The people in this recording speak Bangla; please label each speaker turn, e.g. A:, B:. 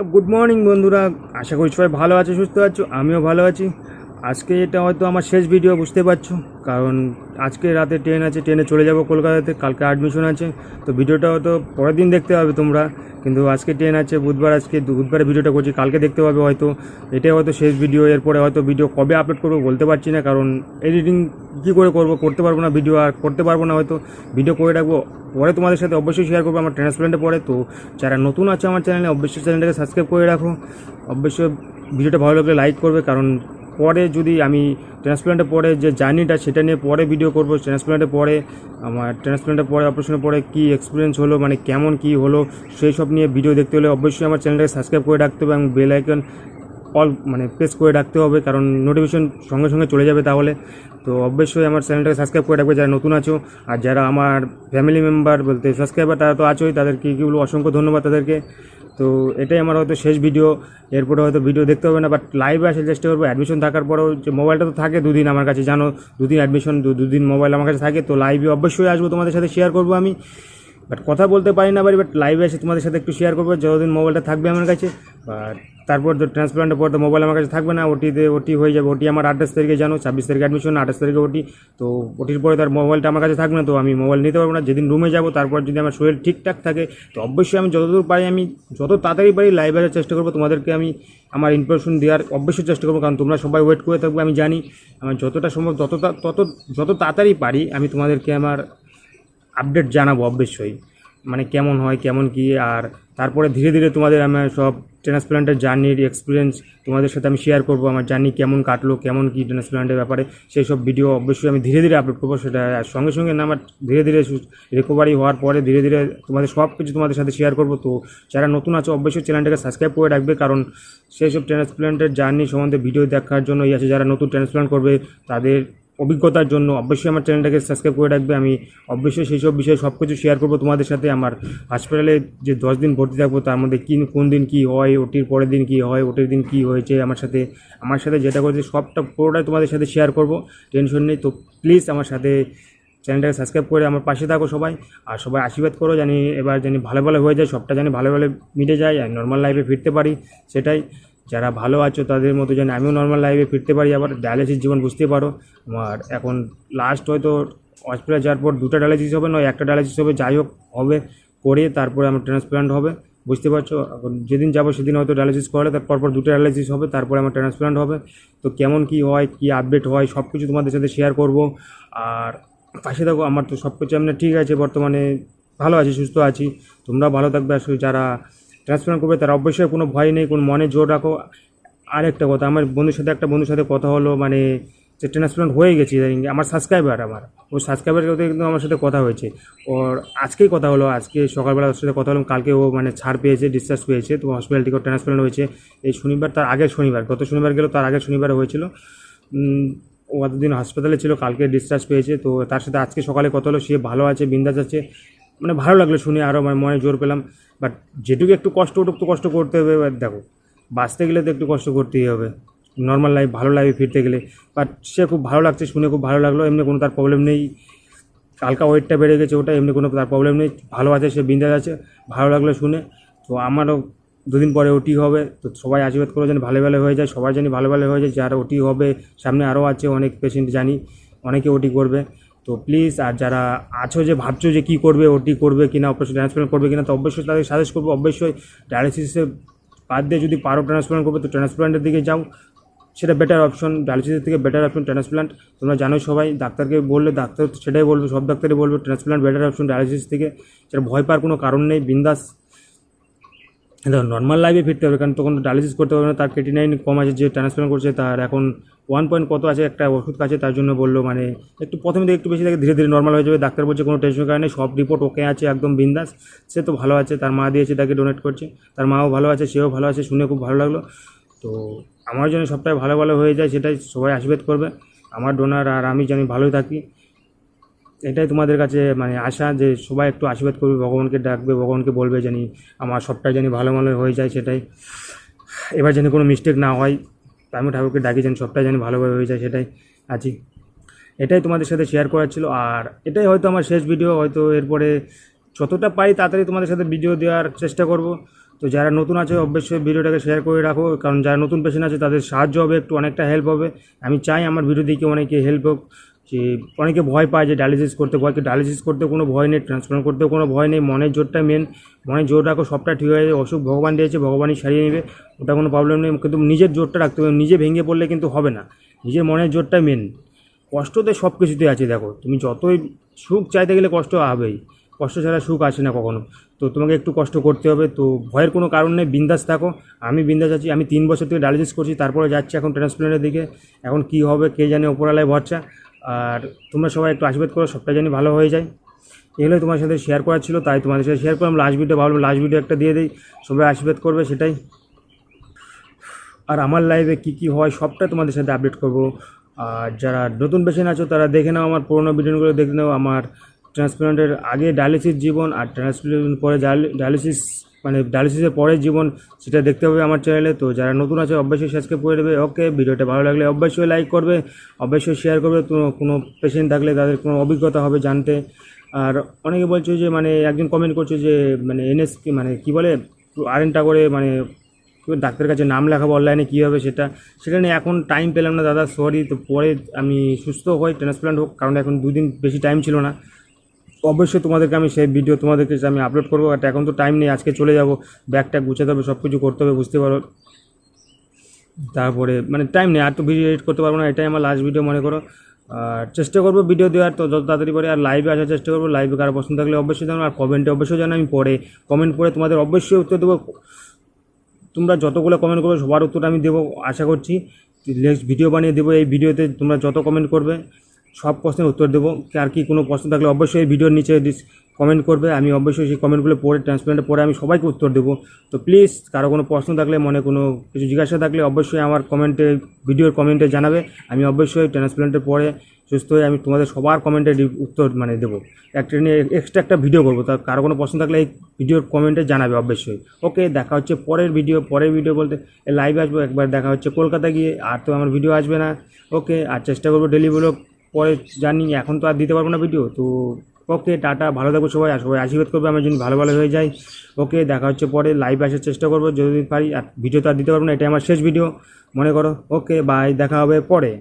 A: গুড মর্নিং বন্ধুরা আশা করি সবাই ভালো আছে সুস্থ আছো আমিও ভালো আছি। আজকে এটা হয়তো আমার শেষ ভিডিও বুঝতে পারছ? কারণ আজকে রাতে ট্রেন আছে ট্রেনে চলে যাব কলকাতাতে, কালকে অ্যাডমিশন আছে। তো ভিডিওটা হয়তো পরের দিন দেখতে হবে তোমরা। কিন্তু আজকে ট্রেন আছে, বুধবার আজকে বুধবারে ভিডিওটা করছি, কালকে দেখতে পাবে হয়তো। এটাই হয়তো শেষ ভিডিও এরপরে হয়তো ভিডিও কবে আপলোড করব বলতে পারছি না, কারণ এডিটিং কী করে করব, করতে পারব না ভিডিও আর করতে পারব না হয়তো। ভিডিও করে রাখব, পরে তোমাদের সাথে অবশ্যই শেয়ার করব আমার ট্রান্সপ্লেন্টে পরে। তো যারা নতুন আছে আমার চ্যানেলে অবশ্যই চ্যানেলটাকে সাবস্ক্রাইব করে রাখো। অবশ্যই ভিডিওটা ভালো লাগলে লাইক করবে, কারণ পরে যদি আমি ট্রান্সপ্লান্টের পরে যে জার্নিটা সেটা নিয়ে পরে ভিডিও করব ট্রান্সপ্লান্টের পরে, আমার ট্রান্সপ্লান্টের পরে অপারেশনের পরে কী এক্সপিরিয়েন্স হলো মানে কেমন কী হলো, সেই সব নিয়ে ভিডিও দেখতে হলে অবশ্যই আমার চ্যানেলটাকে সাবস্ক্রাইব করে রাখতে হবে এবং বেল আইকন অল মানে প্রেস করে রাখতে হবে, কারণ নোটিফিকেশন সঙ্গে সঙ্গে চলে যাবে তাহলে। তো অবশ্যই আমার চ্যানেলটাকে সাবস্ক্রাইব করে রাখবে যারা নতুন আছো, আর যারা আমার ফ্যামিলি মেম্বার বলতে সাবস্ক্রাইবার তারা তো আছোই, তাদেরকে কী বলব, অসংখ্য ধন্যবাদ তাদেরকে। তো এটাই আমার হয়তো শেষ ভিডিও এরপরে হয়তো ভিডিও দেখতে হবে না বাট লাইভে আসার চেষ্টা করব। অ্যাডমিশন থাকার পরেও যে মোবাইলটা তো থাকে দুদিন আমার কাছে, জানো? দুদিন অ্যাডমিশন দুদিন মোবাইল আমার কাছে থাকে, তো লাইভে অবশ্যই আসব। তোমাদের সাথে শেয়ার করব আমি। বাট কথা বলতে পারি না পারি বাট লাইভে এসে তোমাদের সাথে একটু শেয়ার করব, যতদিন মোবাইলটা থাকবে আমার কাছে। বাট তারপর তো ট্রান্সপ্লান্টের পর তো মোবাইল আমার কাছে থাকবে না ওটিতে ওটি হয়ে যাবে ওটি আমার আঠাশ তারিখে জানো, ছাব্বিশ তারিখে অ্যাডমিশন আঠাশ তারিখে ওটি তো ওটির পরে তার মোবাইলটা আমার কাছে থাকবে না, তো আমি মোবাইল নিতে পারব না। যেদিন রুমে যাব, তারপর যদি আমার শরীর ঠিকঠাক থাকে, তো অবশ্যই আমি যতদূর পারি আমি, যত তাড়াতাড়ি পারি লাইভে আসার চেষ্টা করব, তোমাদেরকে আমি আমার ইনফরমেশন দেওয়ার অবশ্যই চেষ্টা করব, কারণ তোমরা সবাই ওয়েট করে থাকবে, আমি জানি। আমার যতটা সম্ভব যত তত, যত তাড়াতাড়ি পারি, আমি তোমাদেরকে আমার আপডেট জানাব অবশ্যই মানে কেমন হয়, কেমন কি, আর তারপরে ধীরে ধীরে তোমাদের আমার সব ট্রান্সপ্লান্টের জার্নির এক্সপিরিয়েন্স তোমাদের সাথে আমি শেয়ার করব, আমার জার্নি কেমন কাটলো, কেমন কি ট্রান্সপ্লান্টের ব্যাপারে। সেই সব ভিডিও অবশ্যই আমি ধীরে ধীরে আপলোড করব, সেটা আর সঙ্গে সঙ্গে না, আমার ধীরে ধীরে রিকভারি হওয়ার পরে ধীরে ধীরে তোমাদের সব কিছু তোমাদের সাথে শেয়ার করব। তো যারা নতুন আছে অবশ্যই চ্যানেলটাকে সাবস্ক্রাইব করে রাখবে, কারণ সেই সব ট্রান্সপ্লান্টের জার্নি সম্বন্ধে ভিডিও দেখার জন্য আছে, যারা নতুন ট্রান্সপ্লান্ট করবে, তাদের অভিজ্ঞতার জন্য অবশ্যই আমার চ্যানেলটাকে সাবস্ক্রাইব করে রাখবে। আমি অবশ্যই সেই সব বিষয়ে সব কিছু শেয়ার করব তোমাদের সাথে। আমার হসপিটালে যে দশ দিন ভর্তি থাকব, তার মধ্যে কী, কোন দিন কী হয় ওটির পরের দিন কী হয় ওটির দিন কী হয়েছে, আমার সাথে আমার সাথে যেটা করেছে সবটা পুরোটাই তোমাদের সাথে শেয়ার করব। টেনশন নেই। তো প্লিজ আমার সাথে চ্যানেলটাকে সাবস্ক্রাইব করে আমার পাশে থাকো সবাই। আর সবাই আশীর্বাদ করো জানি এবার জানি ভালো ভালো হয়ে যায়, সবটা জানি ভালো ভালো মিটে যায়, আর নর্মাল লাইফে ফিরতে পারি, সেটাই। যারা ভালো আছো তাদের মতো যেন আমিও নর্মাল লাইফে ফিরতে পারি, আবার ডায়ালিসিস জীবন বুঝতে পারো। আমার এখন লাস্ট হয়তো হসপিটাল যাওয়ার পর দুটো ডায়ালিসিস হবে, নয় একটা ডায়ালিসিস হবে, যাই হোক, হবে, করে তারপরে আমার ট্রান্সপ্লান্ট হবে। বুঝতে পারছ? এখন যেদিন যাব সেদিন হয়তো ডায়ালিসিস করে তারপর পর দুটো ডায়ালিসিস হবে, তারপরে আমার ট্রান্সপ্লান্ট হবে। তো কেমন কি হয়, কি আপডেট হয় সব কিছু তোমাদের সাথে শেয়ার করব। আর পাশে থাকো, আমার তো সব কিছু এমনি ঠিক আছে, বর্তমানে ভালো আছি, সুস্থ আছি। তোমরাও ভালো থাকবে আসলে যারা ট্রান্সপ্লান্ট করবে, তারা অবশ্যই কোনো ভয় নেই, কোনো মনে জোর রাখো। আরেকটা কথা, আমার বন্ধুর সাথে, একটা বন্ধুর সাথে কথা হলো মানে যে ট্রান্সপ্লান্ট হয়ে গেছে ইদানিং, আমার সাবস্ক্রাইবার আমার। ওই সাবস্ক্রাইবারের সাথে কিন্তু আমার সাথে কথা হয়েছে। ওর আজকেই কথা হলো, আজকে সকালবেলা ওর সাথে কথা হলাম কালকে ও মানে ছাড় পেয়েছে ডিসচার্জ পেয়েছে, তো হসপিটাল থেকে ট্রান্সপ্লান্ট হয়েছে। এই শনিবার, তার আগের শনিবার, গত শনিবার গেল, তার আগের শনিবার হয়েছিল। ও এতদিন হাসপাতালে ছিল, কালকে ডিসচার্জ পেয়েছে, তো তার সাথে আজকে সকালে কথা হলো, সে ভালো আছে, বিন্দাস আছে। মানে ভালো লাগল শুনে আরও মানে মনে জোর পেলাম। বাট যেটুকু একটু কষ্ট ওটুকু তো কষ্ট করতে হবে। এবার দেখো, বাঁচতে গেলে তো একটু কষ্ট করতেই হবে। নর্মাল লাইফ ভালো লাইফে ফিরতে গেলে। বাট সে খুব ভালো লাগছে, শুনে খুব ভালো লাগল। এমনি কোনো তার প্রবলেম নেই। হালকা ওয়েটটা বেড়ে গেছে ওটা, এমনি কোনো তার প্রবলেম নেই। ভালো আছে, সে বিন্দাস আছে, ভালো লাগল শুনে। তো আমারও দুদিন পরে ওটি হবে। তো সবাই আশীর্বাদ করে যেন ভালো ভালো হয়ে যায়। সবাই জানি ভালো ভালো হয়ে যায়, যার ওটি হবে, সামনে আরও আছে, অনেক পেশেন্ট জানি, অনেকে ওটি করবে। তো প্লিজ আর যারা আছো যে ভাবছ যে কী করবে ওটি করবে কিনা অপারেশন ট্রান্সপ্লান্ট করবে কিনা, তো অবশ্যই তাদের সাজেস্ট করব। অবশ্যই ডায়ালিসিসে বাদ দিয়ে যদি পারো ট্রান্সপ্লান্ট করবে, তো ট্রান্সপ্লান্টের দিকে যাও। সেটা বেটার অপশন ডায়ালিসিসের থেকে বেটার অপশন ট্রান্সপ্লান্ট তোমরা জানো সবাই, ডাক্তারকে বললে ডাক্তার সেটাই বলবে, সব ডাক্তারই বলবে ট্রান্সপ্লান্ট বেটার অপশন ডায়ালিসিস থেকে। সেটা ভয় পাওয়ার কোনো কারণ নেই, বিন্দাস। নর্মাল লাইফে ফিরতে হবে, কারণ তখন ডায়ালিসিস করতে পারবে না, তার কেটিনাইন কম আছে, যে ট্রান্সপ্লান্ট করছে তার এখন ওয়ান পয়েন্ট কত আছে, একটা ওষুধ কাছে, তার জন্য বলল মানে একটু প্রথমে থেকে একটু বেশি থাকে ধীরে ধীরে নর্মাল হয়ে যাবে, ডাক্তার বলছে কোনো টেনশন কারণে, সব রিপোর্ট ওকে আছে, একদম বিন্দাস, সে তো ভালো আছে, তার মা দিয়েছে, তাকে ডোনেট করছে, তার মাও ভালো আছে, সেও ভালো আছে, শুনে খুব ভালো লাগল, তো আমার জন্য সবটাই ভালো ভালো হয়ে যায়, সেটাই সবাই আশীর্বাদ করবে, আমার ডোনার আর আমি জানি ভালোই থাকি এটাই তোমাদের কাছে মানে আশা যে সবাই একটু আশীর্বাদ করবে, ভগবানকে ডাকবে, ভগবানকে বলবে জানি আমার সবটাই জানি ভালো ভালো হয়ে যায় সেটাই। এবার যেন কোনো মিস্টেক না হয় আমি ঠাকুরকে ডাকি যেন সবটাই জানি ভালোভাবে হয়ে যায় সেটাই আছি। এটাই তোমাদের সাথে শেয়ার করার ছিল, আর এটাই হয়তো আমার শেষ ভিডিও হয়তো এরপরে যতটা পারি তাড়াতাড়ি তোমাদের সাথে ভিডিও দেওয়ার চেষ্টা করব। তো যারা নতুন আছে, অবশ্যই ভিডিওটাকে শেয়ার করে রাখো, কারণ যারা নতুন পেশেন্ট আছে, তাদের সাহায্য হবে, একটু অনেকটা হেল্প হবে। আমি চাই আমার ভিডিও দেখে অনেকে হেল্প হোক। যে অনেকে ভয় পায় যে ডায়ালিসিস করতে ভয় ডায়ালিসিস করতে কোনো ভয় নেই ট্রান্সপ্লান্ট করতেও কোনো ভয় নেই, মনের জোরটা মেন মনের জোর রাখো, সবটা ঠিক হয়ে যাবে, অসুখ ভগবান দিয়েছে, ভগবানই সারিয়ে নেবে, ওটা কোনো প্রবলেম নেই, কিন্তু নিজের জোরটা রাখতে হবে, নিজে ভেঙে পড়লে কিন্তু হবে না, নিজের মনের জোরটা মেন কষ্ট তো সব কিছুতে আছে, দেখো, তুমি যতই সুখ চাইতে গেলে কষ্ট হবেই, কষ্ট ছাড়া সুখ আসে না কখনো, তো তোমাকে একটু কষ্ট করতে হবে, তো ভয়ের কোনো কারণ নেই, বিন্দাস থাকো, আমি বিন্দাস আছি, আমি তিন বছর থেকে ডায়ালিসিস করছি, তারপরে যাচ্ছি এখন ট্রান্সপ্লান্টের দিকে, এখন কি হবে, কে জানে ওপরালায় ভরসা আর তোমরা সবাই একটু আশীর্বাদ করো সবটা জানি ভালো হয়ে যায়। এগুলোই তোমার সাথে শেয়ার করার ছিল, তাই তোমাদের সাথে শেয়ার করলাম। লাস্ট ভিডিও ভাবলাম লাস্ট ভিডিও একটা দিয়ে দিই, সবাই আশীর্বাদ করবে সেটাই। আর আমার লাইভে কী কী হয় সবটা তোমাদের সাথে আপডেট করব। আর যারা নতুন পেশেন্ট আছো, তারা দেখে নাও আমার পুরোনো ভিডিওগুলো দেখে নাও আমার ট্রান্সপ্লান্টের আগে ডায়ালিসিস জীবন আর ট্রান্সপ্লান্ট পরে ডায়ালিসিস মানে ডায়ালিসিসের পরের জীবন, সেটা দেখতে হবে আমার চ্যানেলে তো যারা নতুন আছে, অবশ্যই সাবস্ক্রাইব করে দেবে। ওকে ভিডিওটা ভালো লাগলে অবশ্যই লাইক করবে। অবশ্যই শেয়ার করবে। তো কোনো পেশেন্ট থাকলে তাদের কোনো অভিজ্ঞতা হবে জানতে। আর অনেকে বলছে যে মানে একজন কমেন্ট করছে যে মানে এনএস মানে কি বলে আরেনটা করে মানে ডাক্তারের কাছে নাম লেখাবো অনলাইনে কী হবে সেটা। সেটা নিয়ে এখন টাইম পেলাম না, দাদা সরি তো পরে আমি সুস্থ হই ট্রান্সপ্লান্ট হোক, কারণ এখন দুদিন বেশি টাইম ছিল না। অবশ্যই তোমাদেরকে আমি সেই ভিডিও তোমাদেরকে আমি আপলোড করব বাট এখন তো টাইম নেই, আজকে চলে যাব ব্যাগটা গুছাতে হবে সব কিছু করতে হবে, বুঝতে পারো? তারপরে মানে টাইম নেই, আর তো ভিডিও এডিট করতে পারব না, এটাই আমার লাস্ট ভিডিও মনে করো। আর চেষ্টা করব ভিডিও দেওয়ার, তো যত তাড়াতাড়ি পারে, আর লাইভে আসার চেষ্টা করব লাইভে কারও পছন্দ থাকলে অবশ্যই জানো আর কমেন্টে অবশ্যই জানো আমি পরে কমেন্ট করে তোমাদের অবশ্যই উত্তর দেবো। তোমরা যতগুলো কমেন্ট করবে, সবার উত্তর আমি দেবো, আশা করছি। নেক্সট ভিডিও বানিয়ে দেবো, এই ভিডিওতে তোমরা যত কমেন্ট করবে সব প্রশ্নের উত্তর দেবো। আর কি কোনো প্রশ্ন থাকলে অবশ্যই ভিডিওর নিচে কমেন্ট করবে। আমি অবশ্যই সেই কমেন্টগুলো পড়ে ট্রান্সপ্লান্টে পরে আমি সবাইকে উত্তর দেবো। তো প্লিজ কারও কোনো প্রশ্ন থাকলে, মনে কোনো কিছু জিজ্ঞাসা থাকলে অবশ্যই আমার কমেন্টে ভিডিওর কমেন্টে জানাবে। আমি অবশ্যই ট্রান্সপ্লান্টের পরে সুস্থ হয়ে আমি তোমাদের সবার কমেন্টে উত্তর মানে দেবো। একটা নিয়ে এক্সট্রা একটা ভিডিও করব। তা কারও কোনো প্রশ্ন থাকলে এই ভিডিওর কমেন্টে জানাবে অবশ্যই। ওকে দেখা হচ্ছে পরের ভিডিও পরের ভিডিও বলতে লাইভে আসব। একবার দেখা হচ্ছে কলকাতা গিয়ে, আর তো আমার ভিডিও আসবে না। ওকে আর চেষ্টা করব ডেলি ব্লগ পরে জানি এখন তো আর দিতে পারব না ভিডিও তো ওকে টাটা, ভালো থাকব সবাই, আর সবাই আশীর্বাদ করবে, আমার জন্য ভালো ভালো হয়ে যায় ওকে দেখা হচ্ছে পরে লাইভ আসার চেষ্টা করব, যদি পারি, আর ভিডিও তো আর দিতে পারব না, এটাই আমার শেষ ভিডিও মনে করো। ওকে বাই দেখা হবে পরে।